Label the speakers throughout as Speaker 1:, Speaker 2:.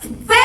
Speaker 1: ¡Feliz!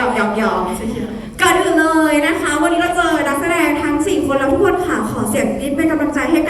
Speaker 1: ยอกหยอกหยอกก่อนอื่นเลยนะคะ วันนี้เราเจอนักแสดงทั้ง 4 คนแล้วทุกคนค่ะขอเสียงนิดเป็นกำลังใจให้กัน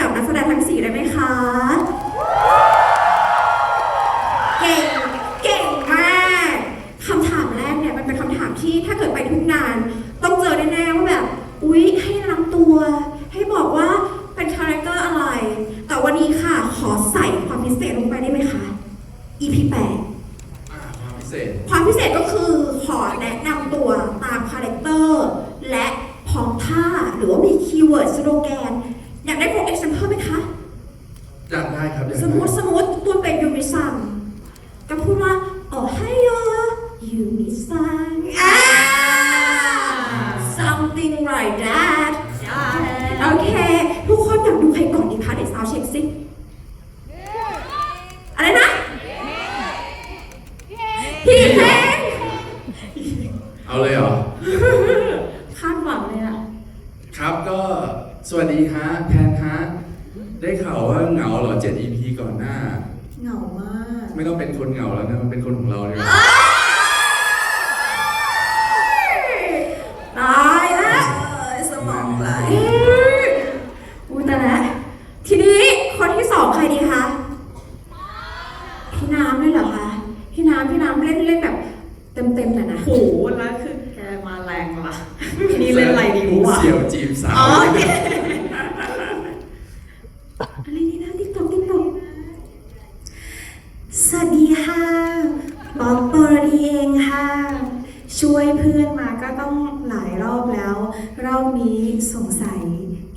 Speaker 1: ช่วย
Speaker 2: เพื่
Speaker 1: อนมา
Speaker 2: ก็
Speaker 1: ต้อ
Speaker 3: งหลายรอบแล้ว รอบนี้สงสัย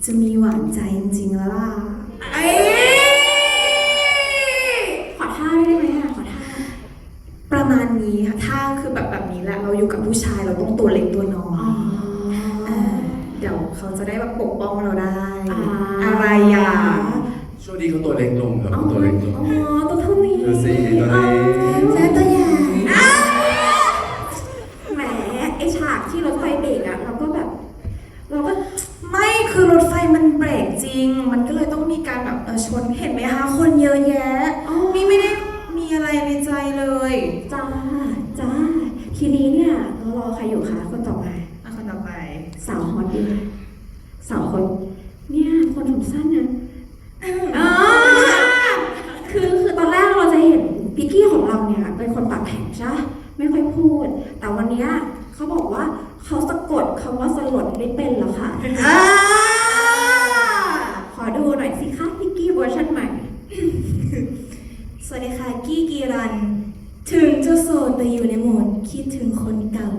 Speaker 3: จะมีหวานใจจริงๆแล้วล่ะ
Speaker 1: เอ้ยขอท่าได้ไหมอะขอท่า
Speaker 3: ประมาณนี้ค่ะท่าคือแบบแบบนี้แหละเราอยู่กับผู้ชายเราต้องตัวเล็กตัวน้อยเดี๋ยวเขาจะได้แบบปกป้องเราได้ อะไรอ
Speaker 2: ย่างโชคดีเขาตัวเล็กลงครบ
Speaker 1: อ
Speaker 2: ตัวเล็กลง
Speaker 1: อ๋อต้
Speaker 3: อง
Speaker 1: เราเนี่
Speaker 3: ยเป็
Speaker 1: นคนปากแข็งใช่ไหมไม่ค่อยพูด แต่วันนี้เขาบอกว่าเขาสะกดคำว่าสลดไม่เป็นหรอคะขอดูหน่อยสิคะพิกกี้เวอร์ชันใหม่
Speaker 3: สวัสดีค่ะกี้กีรัน ถึงจะโสดไปอยู่ในโหมดคิดถึงคนเก่า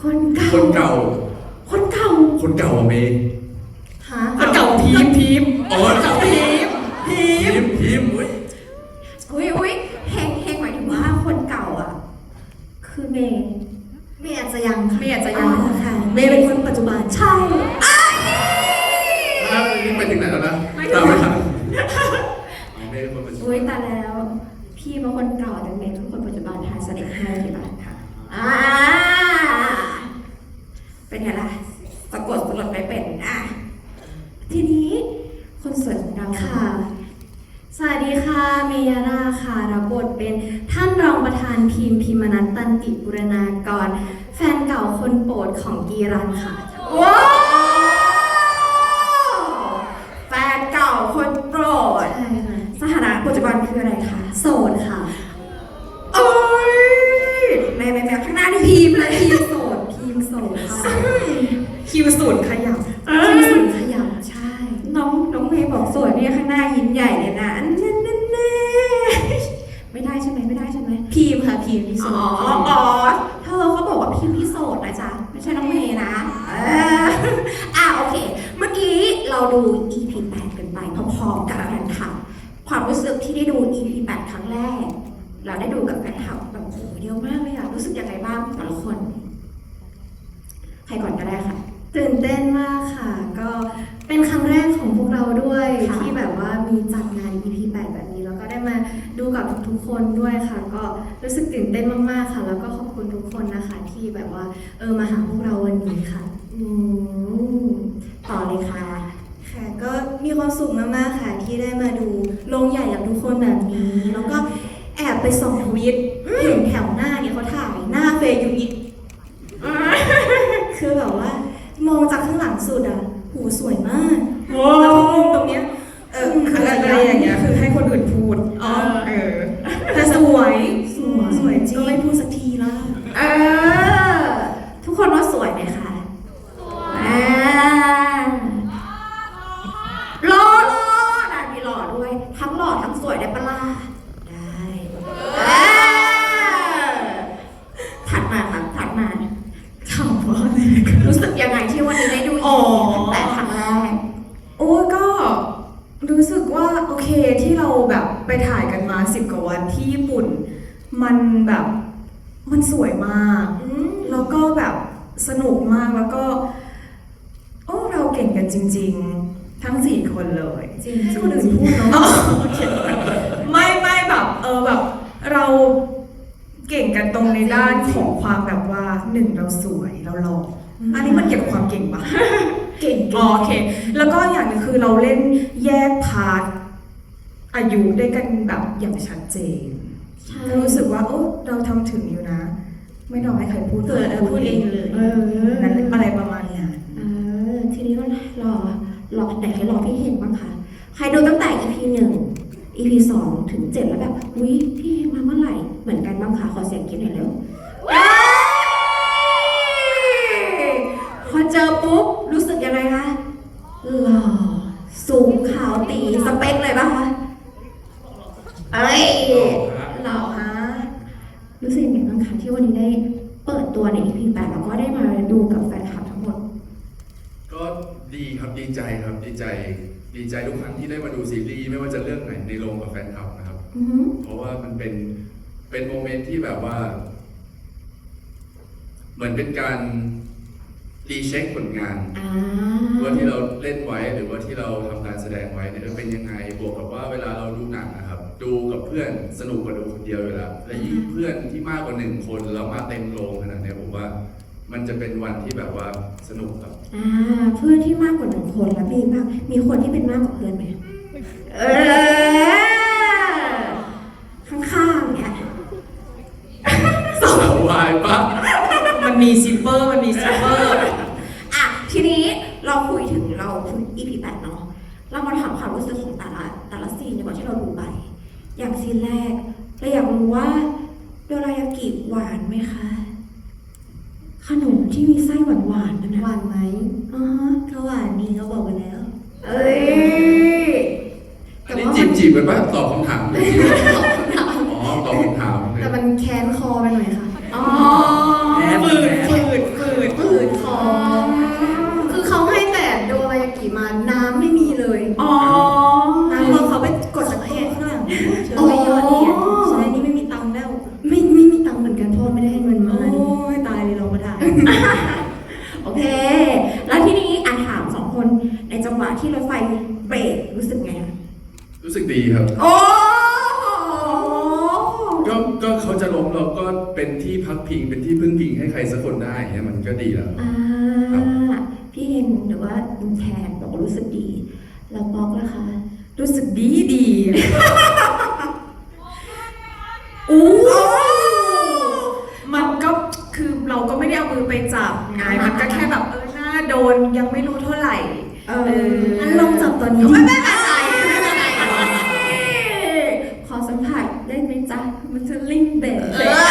Speaker 1: คนเก่า
Speaker 2: คนเก่า
Speaker 1: คนเก่า
Speaker 2: คนเก่าอะเม ติบุ
Speaker 1: ร
Speaker 4: ณากร แฟนเก่าคนโปรดของกีรันค่ะ
Speaker 1: เราดู EP 8กันไปพร้อมๆกับแฟนคลับความรู้สึกที่ได้ดู EP 8ครั้งแรก เราได้ดูกับแฟนคลับแบบโอ้โหเยอะมากเลยอะรู้สึกยังไงบ้างแต่ละคน ใครก่อนก็ได้ค่ะ
Speaker 4: ตื่นเต้นมากค่ะ ก็เป็นครั้งแรกของพวกเราด้วย
Speaker 1: ค่ะ
Speaker 4: ที่แบบว่ามีจัดงาน EP 8แบบนี้แล้วก็ได้มาดูกับทุกๆคนด้วยค่ะ ก็รู้สึกตื่นเต้นมากๆค่ะ แล้วก็ขอบคุณทุกคนนะคะ ที่แบบว่าเออมาหาพวกเราวันนี้ค่ะ
Speaker 1: อืมต่อเลยค่ะ
Speaker 3: ค่ะก็มีความสุขมากๆค่ะที่ได้มาดูโรงใหญ่อย่างทุกคนแบบนี้ แล้วก็แอบไปส่องทวิตเห็นแถวหน้าเนี่ยเขาถ่ายหน้าเฟย์ยูนิตคือแบบว่า มองจากข้างหลังสุดอะหูสวยมากแล้วพอมุมตรงเนี้ยเออคืออะไรอย่างเงี้ยคือให้คนอื่นพูดอ๋อเออแต่สวยสวยสวยจริงก็ไม่พูดสักทีละ
Speaker 1: เออ ทุกคนว่าสวยไหมคะสวยหล่อหล่อนะมีหล่อด้วย ทั้งหล่อทั้งสวยได้ปะล่ะได้เออถัดมาค่ะถัดมา
Speaker 3: ถามว่าอะไร
Speaker 1: รู้สึกยังไงที่วันนี้ได้ดู
Speaker 3: อ๋อ
Speaker 1: ตั้งแต่ครั้งแรก
Speaker 3: โอ้ก็รู้สึกว่าโอเคที่เราแบบไปถ่ายกันมาสิบกว่าวันที่ญี่ปุ่น มันแบบมันสวยมาก
Speaker 1: อืม
Speaker 3: แล้วก็แบบสนุกมากแล้วก็ โอ้เราเก่งกันจริง ๆ ทั้งสี่คนเลย
Speaker 1: จริง
Speaker 3: ให้คนอื่นพูดเนาะไม่ไม่แบบ เออแบบ เราเก่งกันตรงในด้านของความแบบว่าหนึ่งเราสวยเราหล่อออันนี้มันเกี่ยวกับความเก่งปะ
Speaker 1: เก่ง
Speaker 3: อ๋อโอเค แล้วก็อย่างหนึงคือเราเล่นแยกพาร์ทอายุได้กันแบบอย่างชัดเจน
Speaker 1: ใช่
Speaker 3: ก็รู้สึกว่าโอ้เราทำถึงอยู่นะ ไม่ต้องให้ใครพูด
Speaker 1: เออเออพูดเองเลย
Speaker 3: เออนั่นอะไรประมาณเนี้ย
Speaker 1: เออทีนี้ก็รอรอไหนใครรอพี่เห็นบ้างคะใครดูตั้งแต่ EP หนึ่ง EP สองถึงเจ็ดแล้วแบบอุ้ยพี่เห็นมาเมื่อไหร่เหมือนกันบ้างคะขอเสียงกินหน่อยเร็วพอเจอปุ๊บรู้สึกยังไงคะหล่อสูงขาวตีสเปคเลยป่ะคะ เอ้ยหล่อฮะรู้สึกยังไงบ้างคะที่วันนี้ได้เปิดตัวใน EP แปดแล้วก็ได้มาดูกับแฟนคลับทั้งหมด
Speaker 2: ก็ดีครับดีใจครับดีใจ ดีใจทุกครั้งที่ได้มาดูซีรีส์ไม่ว่าจะเรื่องไหนในโรงกับแฟนคลับนะครับ
Speaker 1: อือหือ
Speaker 2: เพราะว่ามันเป็นเป็นโมเมนต์ที่แบบว่า เหมือนเป็นการรีเช็คผลงาน
Speaker 1: อ่า
Speaker 2: ว่าที่เราเล่นไว้หรือว่าที่เราทำการแสดงไว้เนี่ยเป็นยังไงบวกกับว่าเวลาเราดูหนังนะครับ ดูกับเพื่อนสนุกกว่าดูคนเดียวอยู่แล้วและยิ่งเพื่อนที่มากกว่าหนึ่งคนแล้วมาเต็มโรงขนาดเนี้ยผมว่า มันจะเป็นวันที่แบบว่าสนุกครับ
Speaker 1: อ่าเพื่อนที่มากกว่าหนึ่งคนแล้วมีมาก มีคนที่เป็นมากกว่าเพื่อนไหมเออข้างๆเนี่ย
Speaker 2: สาววายปะ
Speaker 3: มันมีซิปเปอร์ มันมีซิปเปอร์
Speaker 1: อะทีนี้เราคุยถึงเราคุย EP แปดเนาะเรามาถามความรู้สึกของแต่ละแต่ละซีนดีกว่าที่เราดูไป อย่างซีนแรกเราอยากรู้ว่าโดรายากิหวานไหมคะ ขนมที่มีไส้หวานหวานๆนั่นนะ
Speaker 4: หวานไหม
Speaker 1: อ๋อ
Speaker 3: ก็หวานนี่เขาบอกไปแล้ว
Speaker 1: เอ้ย
Speaker 2: อันนี้จีบจีบกันปะตอบคำถามเลยอ๋ ม่
Speaker 4: ได้เอา
Speaker 3: มื
Speaker 4: อไป
Speaker 3: จับไงมันก็แค่แบบเออหน้าโดนยังไม่รู้เท่าไหร่
Speaker 1: เอ
Speaker 3: เออ
Speaker 4: อันลองจับตอนนี้
Speaker 1: ไม่ไม่ไม่ขอสัมผัสได้ไหมจ๊ะมันจะลิงเบรก
Speaker 3: ก็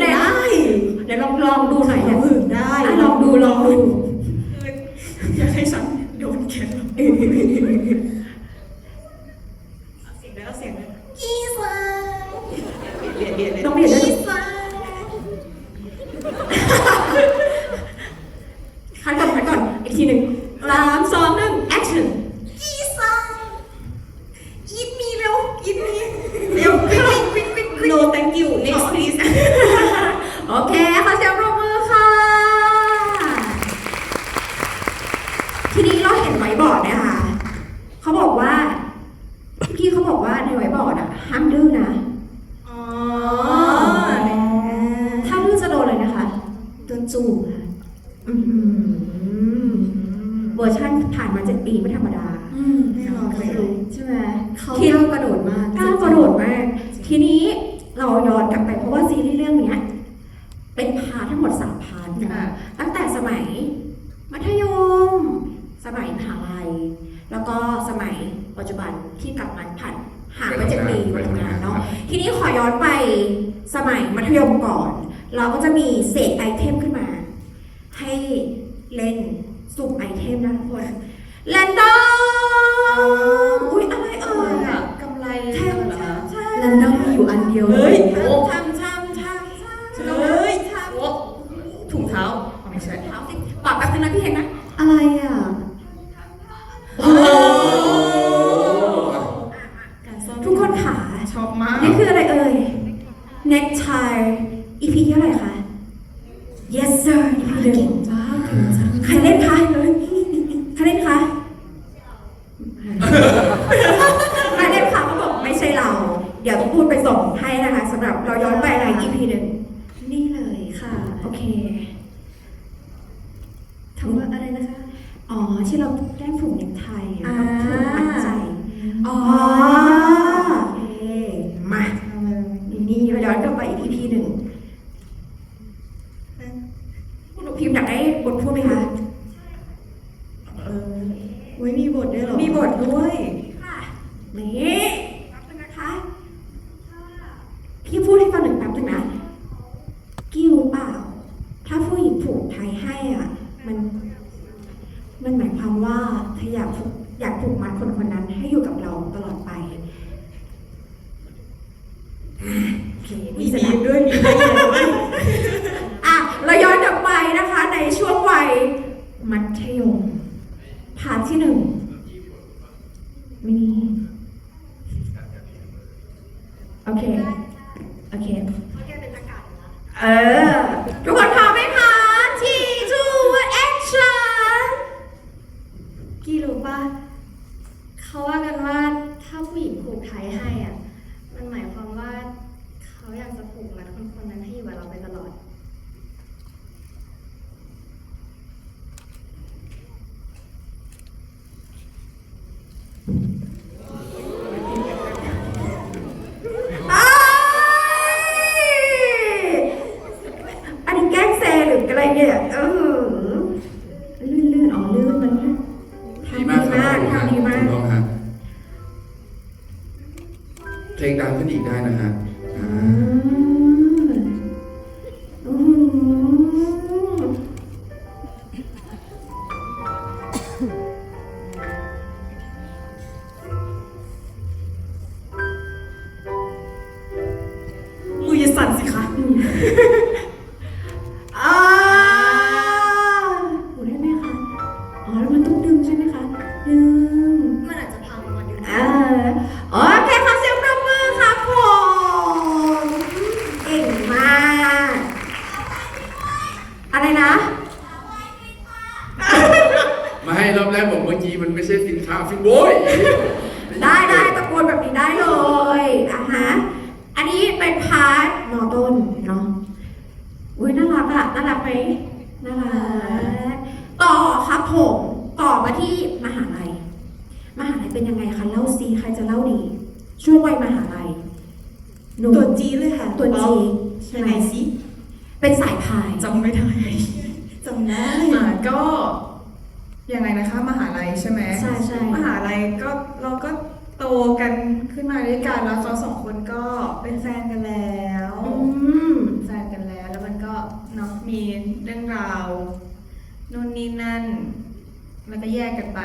Speaker 3: ได้
Speaker 1: เดี๋ยว
Speaker 5: ลอ
Speaker 1: งลองดูหน่อยนะ
Speaker 5: ได้
Speaker 1: ลองดูลองดู
Speaker 5: ไม่ธรร
Speaker 1: มดาใช่ไหมที่เรา
Speaker 4: กระโดดมาก
Speaker 1: ก้าวกระโดดมาก ทีนี้เราย้อนกลับไปเพราะว่าซีรีส์เรื่องนี้เป็นพาทั้งหมดสามพาร์ตั้งแต่สมัย มัธยม สมัยมหาลัย แล้วก็สมัยปัจจุบันที่กลับมาผ่านห่างไปเจ็ดปีมทำงานเนาะทีนี้ขอย้อนไปสมัยมัธยมก่อน เราก็จะมีเศษไอเทมขึ้นมา ให้เล่นสุ่มไอเทมนะทุกคน แลนดอมอุ้ยอะไรเอ่ย
Speaker 5: อะกำไรแท่
Speaker 1: ใช่ใช่
Speaker 4: แลนดอมมีอยู่อันเดียว
Speaker 5: เฮ้ย
Speaker 1: โอ้ชทำทำมช
Speaker 5: เฮ้ย
Speaker 1: ชา
Speaker 5: โอ้ถุงเท้าไม่ใช่
Speaker 1: เท้าสิปากแป๊บนึงนะพี่เห็นนะ
Speaker 4: อะไรอะ
Speaker 1: ทุกคนค่ะ
Speaker 5: ชอบมาก
Speaker 1: นี่คืออะไรเอ่ย necktie EP เท่าไหร่คะ yes sir EP หนึ่งใครเล่นคะ ย้อนไปห
Speaker 4: ลา
Speaker 1: ย EP
Speaker 5: เล
Speaker 1: งนี่เล
Speaker 5: ย
Speaker 1: ค่ะ โอเค อ
Speaker 4: ยากผูกมัดคนคนนั้นให้อยู่กับเราตลอด
Speaker 1: ไปมี
Speaker 5: สนา
Speaker 1: มด้วยมีด้
Speaker 4: วย
Speaker 1: ข้า
Speaker 2: วฟินโว้ย
Speaker 1: ได้ได้ตะโกนแบบนี้ได้เลยอะฮะอันนี้เป็นพาร์ทมอต้นเนาะอุ้ยน่ารักอะน่ารักไหมน่ารักต่อครับผมต่อมาที่มหาลัยมหาลัยเป็นยังไงคะเล่าซีใครจะเล่าดี ช่วงวัยมหาลัยหนู
Speaker 5: ตัวจีเลยค่ะ
Speaker 1: ตัวจีใช่ไง
Speaker 5: ซี
Speaker 1: เป็นสายพาย
Speaker 5: จำไม่ได้จำได้
Speaker 3: ก็ ยังไงนะคะมหาลัยใช่ไหม
Speaker 1: ใช่ใช่
Speaker 3: มหาลัยก็เราก็โตกันขึ้นมาด้วยกันแล้วเขาสองคนก็เป็นแฟนกันแล้ว
Speaker 1: อืม
Speaker 3: แฟนกันแล้วแล้วมันก็เนาะมีเรื่องราวนู่นนี่นั่นแล้วก็แยกกันไป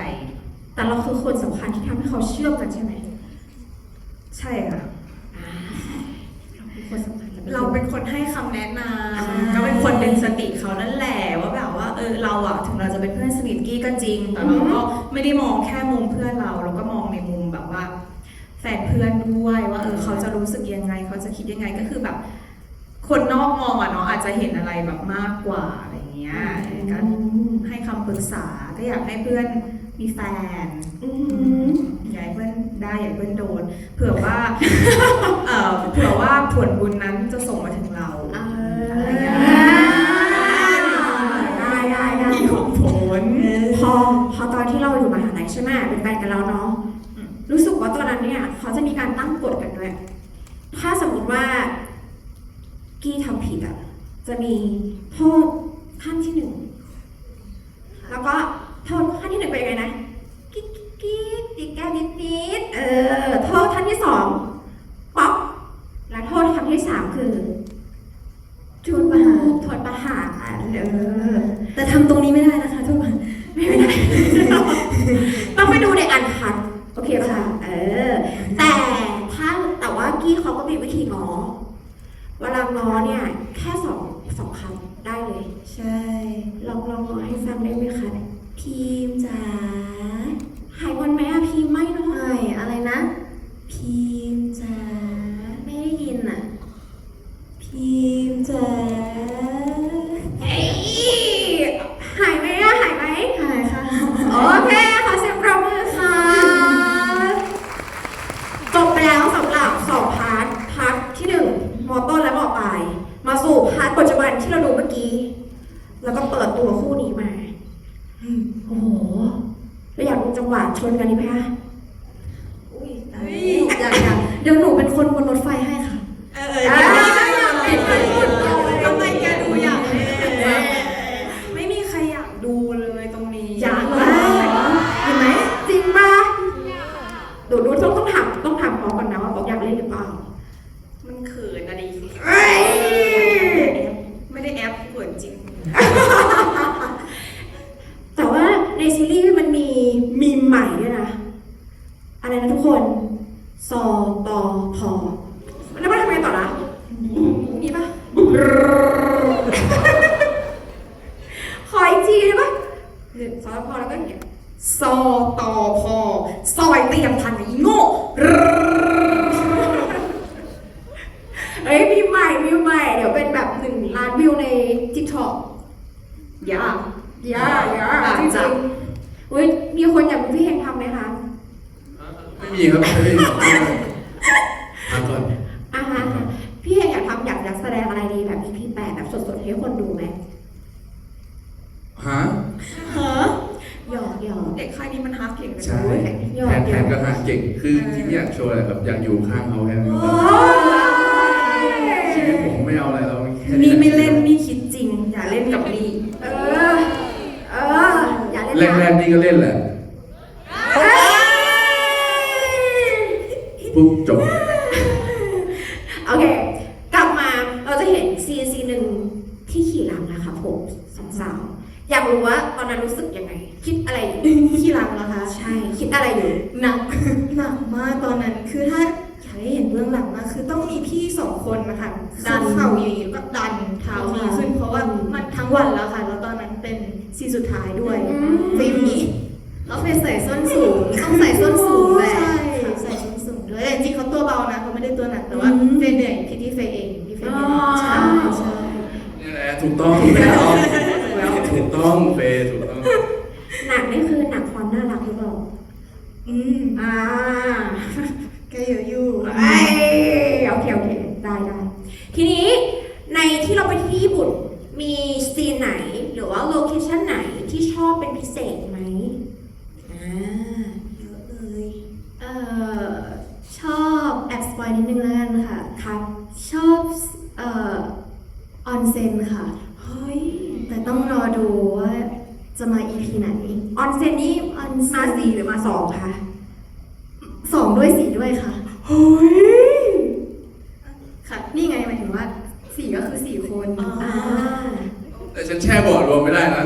Speaker 1: แต่เราคือคนสำคัญที่ทำให้เขาเชื่อมกันใช่ไหม
Speaker 3: ใช่ค่ะ
Speaker 1: อ่าเราคือคนสำคัญจะ
Speaker 3: เราเป็นคนให้คำแนะน
Speaker 1: อ่าำ
Speaker 3: ก็เป็นคนดึงสติเขานั่นแหละว่าแบบว่าเออเราอะถึงเราจะเป็นเพื่อนสนิทกี้ก็จริง แต่เราก็ไม่ได้มองแค่มุมเพื่อนเรา เราก็มองในมุมแบบว่า แฟนเพื่อนด้วยว่าเออเขาจะรู้สึกยังไง เขาจะคิดยังไงก็คือแบบ คนนอกมองอะเนาะอาจจะเห็นอะไรแบบมากกว่าอะไรเงี้ยก็ให้คำปรึกษาก็อยากให้เพื่อนมีแฟน
Speaker 1: อ
Speaker 3: ยาให้เพื่อนได้อยาให้เพื่อนโดน เผื่อว่าเอ่อเผื่อว่าผลบุญนั้นจะส่งมาถึง
Speaker 1: ที่เราอยู่มหาลัยใช่ไหมเป็นแฟนกันแล้วเนาะรู้สึกว่าตอนนั้นเนี่ย เขาจะมีการตั้งกฎกันด้วย ถ้าสมมติว่า กี้ทำผิดอะจะมีโทษขั้นที่หนึ่งแล้วก็โทษขั้นที่หนึ่งเป็นยังไงนะกิ๊กกิ๊กติ๊กแก้มนิดนิดเออ โทษขั้นที่สองป๊อกและโทษขั้นที่สามคือจุดประหารโทษประหารเออ
Speaker 4: แต่ทำตรงนี้ไม่ได้นะคะทุกคน
Speaker 1: ไม่ได้ ต้องไปดูในอันคัดโอเคป่ะคะเออ แต่ถ้าแต่ว่ากี้เขาก็มีวิธีง้อเวลาง้อเนี่ย แค่สองสองคำได้เลย
Speaker 4: ใช่
Speaker 1: ลองลองง้อให้ฟังได้ไหมคะ
Speaker 4: พิมพ์จ๋า
Speaker 1: หายวันไหมอะพีไม่เนาะ
Speaker 4: ไม่อะไรนะ พิมพ์จ๋าไม่ได้ยินอะ พิมพ์จ๋า
Speaker 1: เอ้ยหายไหมอะหายไหม
Speaker 4: หายค่ะ
Speaker 1: โอเคขอเสียงปรบมือค่ะ จบไปแล้วสำหรับสองพาร์ท พาร์ทที่หนึ่งมอต้นและมอปลาย มา สู่พาร์ทปัจจุบันที่เราดูเมื่อกี้ แล้วก็เปิดตัวคู่นี้มาโอ้โหเราอยากดูจังหวะชนกันดีไหมคะ
Speaker 4: อุ้ยตายแล้วอยากอยากเดี๋ยวหนูเป็นคนบนรถไฟให้ค่ะ
Speaker 5: เออเอออยากปิดปิดปิดทำไมแกดูอยากเล่น
Speaker 3: ไม่มีใครอยากดูเลยตรงนี้
Speaker 1: อยากเล
Speaker 4: ว้า
Speaker 1: ยว
Speaker 4: เห็นไหม
Speaker 1: จริงปะดูดูต้องต้องถามต้องถามพอก่อนนะว่าบอกอยากเล่นหรือเปล่า
Speaker 3: มันเขินอะดิ
Speaker 1: เอ้ย
Speaker 3: ไม่ได้แอปเขินจริง
Speaker 1: แต่ว่าในซีรีส์มันมีมีมใหม่ด้วยนะ อะไรนะทุกคน ซอตอพอแล้วมันทำไงต่อนะมีปะ ขออีกทีได้ปะหนึ่งซอตอพอแล้วก็อย่างเงี้ย
Speaker 3: ซอตอพอซอยเตียงพันอีโง่
Speaker 1: เอ้ยมีใหม่มีใหม่ เดี๋ยวเป็นแบบหนึ่งล้านวิวใน TikTok
Speaker 3: ยาก
Speaker 1: ย่าย่า
Speaker 3: อะ
Speaker 1: จริง
Speaker 3: จ้ะ
Speaker 1: ๆอุ้ยมีคนอยากเป็นพี่เฮงทำไหมคะ
Speaker 2: ไม่มีครับไม่มีทำก่อน
Speaker 1: อ่าฮะพี่เฮงอยากทำอยากอยากแสดงอะไรดีแบบ EP แปดแบบสดๆให้คนดูไหม
Speaker 2: ฮะ
Speaker 3: ฮะ
Speaker 1: หยอกหยอก
Speaker 3: เด็กค่ายนี้มันฮาร์ดเก่งกัน
Speaker 2: ใช่
Speaker 3: ด้วย
Speaker 1: หยอก
Speaker 2: แผน
Speaker 1: ห
Speaker 2: แผ
Speaker 1: ยอน ก
Speaker 2: ก็หาเก่ง คือที่ไม่อยากโชว์อะไรแบบอยากอยู่ข้างเขาแค่นั้น
Speaker 1: โอ้ย
Speaker 2: ชีวิตผมไม่เอาอะไรแล้วแค่
Speaker 3: นี่ไม่เล่นนี่คิดจริง อย่าเล่นกับนี่
Speaker 1: เออ เออ อย่าเล่นนะ
Speaker 2: แรกๆนี่ก็เล่นแหละ
Speaker 1: เอ้ย
Speaker 2: ปุ๊บจบ
Speaker 1: โอเค กลับมาเราจะเห็น ซีนซีนหนึ่งที่ขี่หลังนะคะผมสองสาวอยากรู้ว่าตอนนั้นรู้สึกยังไง คิดอะไรอยู่
Speaker 4: ขี้หลังเหรอคะ
Speaker 1: ใช่ คิดอะไรอยู่
Speaker 4: หนัก หนักมากตอนนั้น คือถ้าอยากให้เห็นเบื้องหลังมากคือต้องมีพี่สองคนนะคะดันเข่าอย่างนี้แล้วก็ดันเท้านี้ขึ้น เพราะว่ามันทั้งวันแล้วค่ะ แล้วตอนนั้นเป็นซีนสุดท้ายด้วย
Speaker 1: อืม
Speaker 4: ฟิล์มนี้
Speaker 5: แล้วเฟยใส่ส้นสูง ต้องใส่ส้นสูงแหละ
Speaker 4: ใช่ใส่ส้นสูงด้วยแต่จริงๆเขาตัวเบานะเขาไม่ได้ตัวหนักแต่ว่า
Speaker 1: อืม
Speaker 4: เฟย์เหนื่อยพี่ที่เฟย์เองพี่เฟย์เหนื่ ใช่ใช่
Speaker 2: นี่แหละถูกต้องถูกแล้วถูกต้องเฟยถูกต้อง
Speaker 1: หนักนี่คือหนักความน่ารักหรือเปล่า
Speaker 4: อืม
Speaker 1: อ่า
Speaker 4: แก็อยู่อยู่
Speaker 1: ไอโอเคโอเคได้ได้ทีนี้ในที่เราไปที่ญี่ปุ่นมีซีนไหน
Speaker 4: หรือว่าโลเคชั่นไหน
Speaker 1: ที่
Speaker 4: ชอบเป็นพิ
Speaker 1: เศษ
Speaker 4: ไหมอ่า จะมา EP ไหน
Speaker 1: ออนเซนนี่
Speaker 4: ออนเซ
Speaker 1: มานสี่หรือมาสองคะ
Speaker 4: สองด้วยสีด้วยค่ะ
Speaker 1: เฮ้ย
Speaker 4: ค่ะ นี่ไงหมายถึงว่าสี่ก็คือสี่คน
Speaker 1: อ่า
Speaker 2: แต่ฉันแช่บอร์ดรวมไม่ได้นะ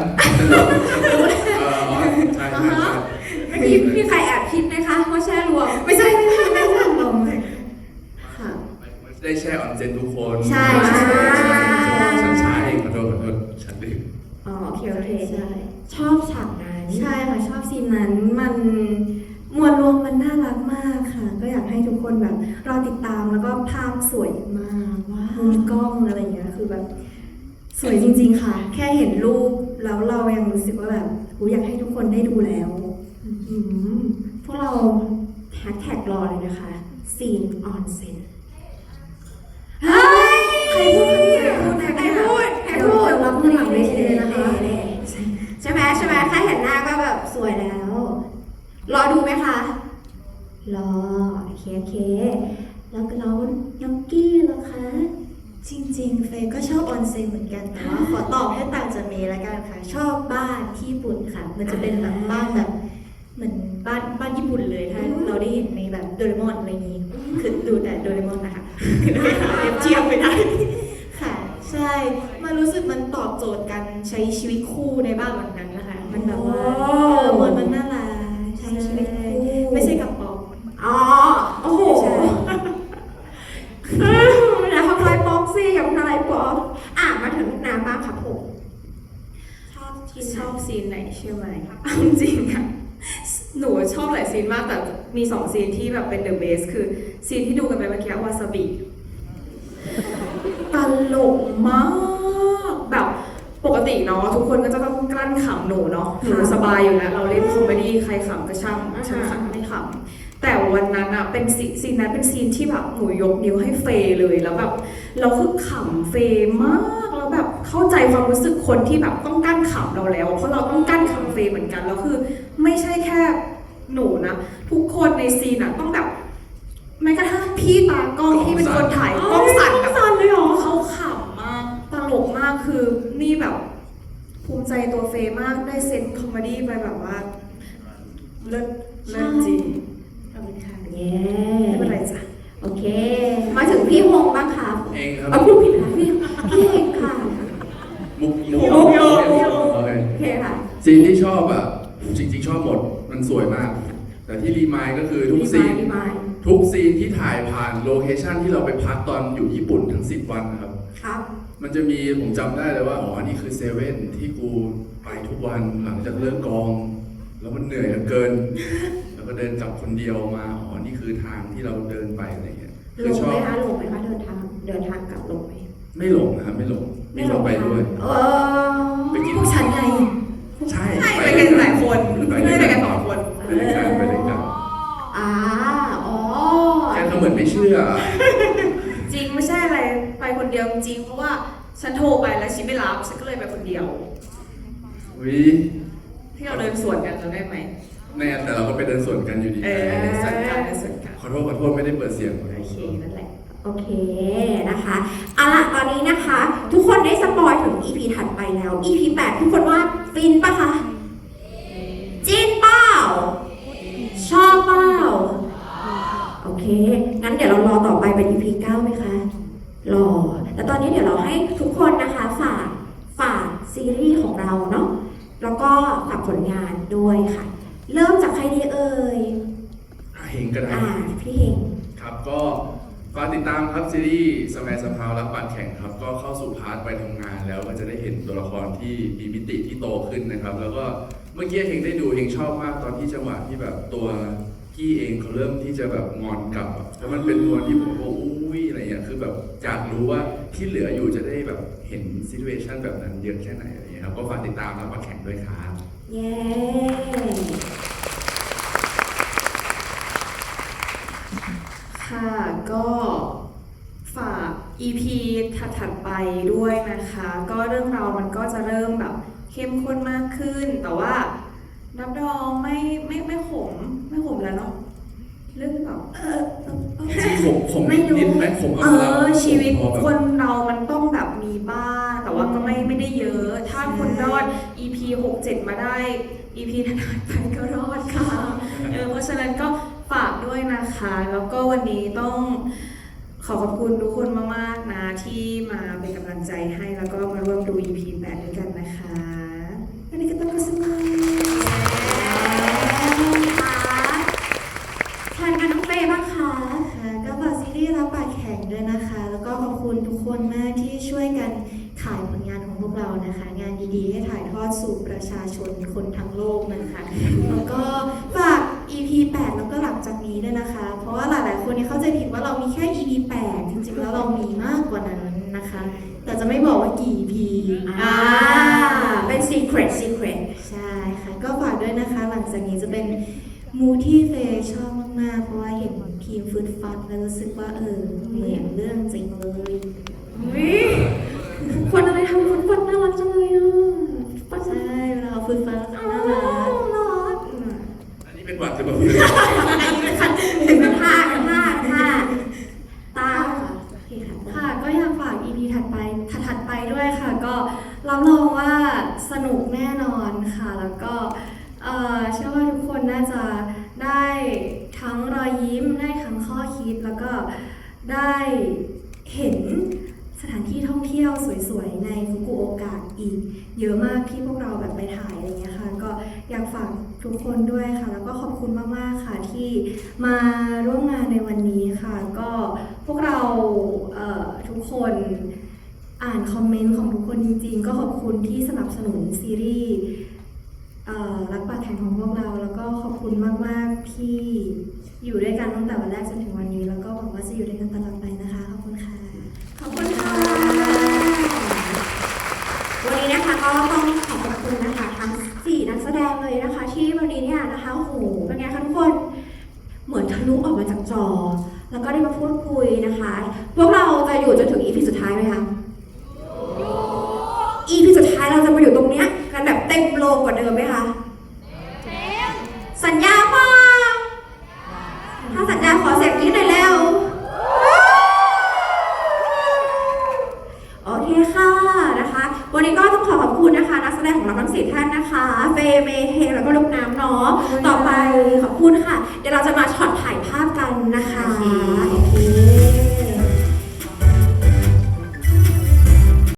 Speaker 2: เอออ๋อใช่ใช่ใช่
Speaker 1: เมื่อกี้มีใครแอบคิดไหมคะว่าแช่รวม
Speaker 4: ไม่ใช่ไม่ใช่ไม่ใช่ลงค่ะ
Speaker 2: ได้แช่ออนเซนทุกคน
Speaker 4: ใช่ใช่
Speaker 2: ฉันใช้ขอโทษขอโทษฉันลืม
Speaker 1: อ๋อโอเคโอเค
Speaker 4: ใช่
Speaker 1: ชอบฉากนั้น
Speaker 4: ใช่ค่ะชอบซีนนั้นมันมวลรวมมันน่ารักมากค่ะ ก็อยากให้ทุกคนแบบรอติดตามแล้วก็ภาพสวยมาก
Speaker 1: ว้า
Speaker 4: มุมกล้องอะไรอย่างเงี้ยคือแบบ สวยจริง ๆ ค่ะ แค่เห็นรูปแล้วเรายังรู้สึกว่าแบบหูอยากให้ทุกคนได้ดูแล้ว
Speaker 1: อืมพวกเราแฮชแท็กรอเลยนะคะซีนออนเซนเฮ้ย
Speaker 4: ใครพูดคะเนี่ยพูด
Speaker 1: ใค
Speaker 4: ใค
Speaker 1: ร
Speaker 4: ร
Speaker 1: พู
Speaker 4: พู
Speaker 1: ด
Speaker 4: ด
Speaker 1: ใคร
Speaker 4: เดี๋ยว
Speaker 1: พูด
Speaker 4: เดี๋ยวรับเงินหลังเวทีเลยนะคะ
Speaker 1: ใช่ไหมใช่ไหมแค่เห็นหน้าก็แบบสวยแล้ว รอดูไหมคะ
Speaker 4: รอ โอเคโอเค แล้วก็น้องน้องกี้ล่ะคะ จริงๆ เฟย์ก็ชอบออนเซ็นเหมือนกันแต่ว่าขอตอบให้ต่างจากเมย์ละกันค่ะ ชอบบ้านที่ญี่ปุ่นค่ะ มันจะเป็นแบบบ้านแบบ เหมือนบ้านบ้านญี่ปุ่นเลยถ้าเราได้เห็นในแบบโดเรมอนอะไรอย่างนี้คือดูแต่โดเรมอนนะคะคือไม่หาเปรียบเทียบไม่ได้ค่ะ ใช่มันรู้สึกมันตอบโจทย์การใช้ชีวิตคู่ในบ้านหลังนั้นนะคะ มันแบบว่า
Speaker 1: โอ้
Speaker 4: เออมันมันน่ารักใช้ชีวิตคู่ไม่ใช่กับปอก
Speaker 1: อ๋อ โอ้โห
Speaker 4: ใช่
Speaker 1: นะทำลายป๊อกซี่กับทำลายป๊อกอะมาถึงน้ำบ้างครับผม ชอบที่
Speaker 3: ช
Speaker 1: ช
Speaker 3: อ
Speaker 1: อ
Speaker 3: บบ ซีนไหนใช่ไหมเอาจริงๆอะหนูชอบหลายซีนมากแต่มีสอง ซีนที่แบบเป็นเดอะเบสคือซีนที่ดูกันไปเมื่อกี้วาซาบิตลกมากแบบปกติเนาะทุกคนก็จะต้องกลั้นขำหนูเนาะหนูสบายอยู่แล้ว เราเล่นคอมเมดี้ใครขำก็ช่างฉันขำไม่ขำแต่วันนั้นอะเป็นซีซีนนั้นเป็นซีนที่แบบหนูยกนิ้วให้เฟยเลยแล้วแบบเราคือขำเฟย์มากแล้วแบบเข้าใจความรู้สึกคนที่แบบต้องกั้นขำเราแล้ว เพราะเราต้องกั้นขำเฟย์เหมือนกันแล้วคือ ไม่ใช่แค่ หนูนะ ทุกคนในซีนอะต้องแบบแม้กระทั่งพี่ตากล้องที่เป็นคนถ่ายกล้องสั่นแบบ
Speaker 1: สั่นเลยเหรอ
Speaker 3: เขาขำมากตลกมากคือนี่แบบ ภูมิใจตัวเฟย์มากได้เซนส์คอมเมดี้ไปแบบว่า เลิศเลิศจริงขอบคุณค่ะ
Speaker 1: เย้
Speaker 3: ไม่เป็นไรจ้ะ
Speaker 1: โอเค มาถึงพี่ฮงบ้างครับ
Speaker 2: เองครับ
Speaker 1: เอาพูดผิดนะพี่พี่เองค่ะ
Speaker 2: มุกมุก
Speaker 1: มุกมุกมุก
Speaker 2: โอเค
Speaker 1: โอเคค่ะ
Speaker 2: ซีนที่ชอบอะจริงๆชอบหมด มันสวยมาก แต่ที่รีมายก็คือทุกซีน
Speaker 1: รีมาย
Speaker 2: ทุกซีนที่ถ่ายผ่านโลเคชั่นที่เราไปพักตอนอยู่ญี่ปุ่นทั้ง10วันนะครับ
Speaker 1: ครับ
Speaker 2: มันจะมีผมจำได้เลยว่า อ๋อ นี่คือเซเว่นที่กูไปทุกวันหลังจากเลิกกอง แล้วมันเหนื่อยเหลือเกิน แล้วก็เดินกลับคนเดียวมา อ๋อ นี่คือทางที่เราเดินไปอะไรเงี้ย
Speaker 1: ห
Speaker 2: คื
Speaker 1: ล
Speaker 2: องชอ
Speaker 1: ไหม
Speaker 2: บ
Speaker 1: คะหลงไหมคะเดินทางเดินทางกลับหลงไหม
Speaker 2: ไม่หลงนะครับไม่หลงมีเราไปด้วย
Speaker 1: เออ
Speaker 2: ไปกิน
Speaker 4: พวกฉันไง
Speaker 2: ใช่
Speaker 3: ไปกันหลายคน
Speaker 2: ไป
Speaker 3: ไม่
Speaker 2: ด้วย
Speaker 3: ได้ไป
Speaker 2: กั
Speaker 3: กันนสองคน
Speaker 2: ไปด้วยกันไปด้วยกัน
Speaker 1: อ่าอ๋อ
Speaker 2: แกก็เหมือนไม่เชื่อ
Speaker 3: จริงไม่ใช่อะไรไปคนเดียวจริงๆเพราะว่าฉันโทรไปแล้วชิไม่รับฉันก็เลยไปคนเดียว
Speaker 2: วิ
Speaker 3: ที่เราเดินสวนกันจำได้ไหม
Speaker 2: แน่แต่เราก็ไปเดินสวนกันอยู่ดี
Speaker 3: เออเดินสวนกันเดินสวนกัน
Speaker 2: ขอโทษขอโทษไม่ได้เปิดเสียง
Speaker 3: โอเคนั่นแหละ
Speaker 1: โอเคนะคะเอาล่ะตอนนี้นะคะ ทุกคนได้สปอยถึง EP ถัดไปแล้ว EP 8 ทุกคนว่าฟินปะคะ งั้นเดี๋ยวเรารอต่อไปเป็น EP 9ไหมคะ รอแต่ตอนนี้เดี๋ยวเราให้ทุกคนนะคะฝากฝากซีรีส์ของเราเนาะ แล้วก็ฝากผลงานด้วยค่ะ เริ่มจากใครดีเอ่ย
Speaker 2: อะเฮงก็ได้
Speaker 1: อ่าพี่เฮง
Speaker 2: ครับก็ฝากติดตามครับซีรีส์สมัยสภาวรักบัตรแข่งครับ ก็เข้าสู่พาร์ทไปทำงานแล้วก็จะได้เห็นตัวละครที่มีมิติที่โตขึ้นนะครับ แล้วก็เมื่อกี้เฮงได้ดูเฮงชอบมากตอนที่จังหวะที่แบบตัว กี้เองเขาเริ่มที่จะแบบงอนกลับอะแล้วมันเป็นตัวที่ผมว่าอุ้ยอะไรเงี้ยคือแบบอยากรู้ว่าที่เหลืออยู่จะได้แบบเห็นซีทูเอชันแบบนั้นเยอะแค่ไหนอะไรเงี้ยครับก็ฝากติดตามรักบัตรแข่งด้วยครับ
Speaker 1: เย้
Speaker 3: ค่ะก็ ฝาก EP ถัดๆไปด้วยนะคะ ก็เรื่องราวมันก็จะเริ่มแบบเข้มข้นมากขึ้น แต่ว่า รับรองไม่ไม่ไม่ขมไม่ขมแล้วเนาะเรื่องแบบ
Speaker 1: เออเออเออ
Speaker 2: จริงผมผม
Speaker 1: ไม่รู้
Speaker 2: นิดไหมผม
Speaker 3: เอ
Speaker 2: เอา
Speaker 3: อชีวิต
Speaker 2: พอแบบ
Speaker 3: คนเรามันต้องแบบมีบ้างแต่ว่าก็ไม่ไม่ได้เยอะ ถ้าคนรอด EP 6 7 มาได้ EP ถัดๆไปก็รอดค่ะเออเพราะฉะนั้นก็ฝากด้วยนะคะ แล้วก็วันนี้ต้องขอขอบคุณทุกคนมาก ๆ นะ ที่มาเป็นกำลังใจให้แล้วก็มาร่วมดู EP 8 ด้วยกันนะคะ
Speaker 6: ชาชนคนทั้งโลกนะคะแล้วก็ฝาก EP 8 แล้วก็หลังจากนี้ด้วยนะคะ เพราะว่าหลายๆ คนเนี่ยเข้าใจผิดว่าเรามีแค่ EP 8 จริงๆ แล้วเรามีมากกว่านั้นนะคะ แต่จะไม่บอกว่ากี่ EP
Speaker 1: อ่าเป็น secret secret
Speaker 6: ใช่ค่ะ ก็ฝากด้วยนะคะ หลังจากนี้จะเป็นมูที่เฟย์ชอบมากๆ เพราะว่าเห็นทีมฟืดฟัดแล้วรู้สึกว่าเออเหมือนเรื่องจริงเลย
Speaker 1: อุ๊ยคนอะไรทำคนฟันน่ารักจังเลยอะฟัน
Speaker 6: ใช่เวลาเขาฟืดฟัดแล้วเขา
Speaker 1: น่า
Speaker 6: น่า
Speaker 1: รั
Speaker 6: รั
Speaker 1: ก
Speaker 6: ก
Speaker 1: น่ารัก
Speaker 2: อันนี้เป็นหวัดหรือเปล่า
Speaker 1: อันนี้เป็นคันจมูกเป็นผ้าเป็นผ้าเป็นผ้าตาค่ะโอเคค่ะ
Speaker 4: ค่ะ ก็อยากฝาก EP ถัดไปถัดๆไปด้วยค่ะ ก็รับรองว่าสนุกแน่นอนค่ะ แล้วก็เอ่อเชื่อว่าทุกคนน่าจะได้ทั้งรอยยิ้ม ได้ทั้งข้อคิด แล้วก็ได้เห็นสถานที่ท่องเที่ยวสวยๆ ในฟุกุโอกะอีก เยอะมากที่พวกเราแบบไปถ่ายอะไรเงี้ยค่ะ ก็อยากฝาก ทุกคนด้วยค่ะ แล้วก็ขอบคุณมาก ๆ ค่ะที่มาร่วมงานในวันนี้ค่ะ ก็พวกเราเทุกคนอ่านคอมเมนต์ของทุกคนจริง ๆ ก็ขอบคุณที่สนับสนุนซีรีส์รักปากแข็งของพวกเรา แล้วก็ขอบคุณมาก ๆ ที่อยู่ด้วยกันตั้งแต่วันแรกจนถึง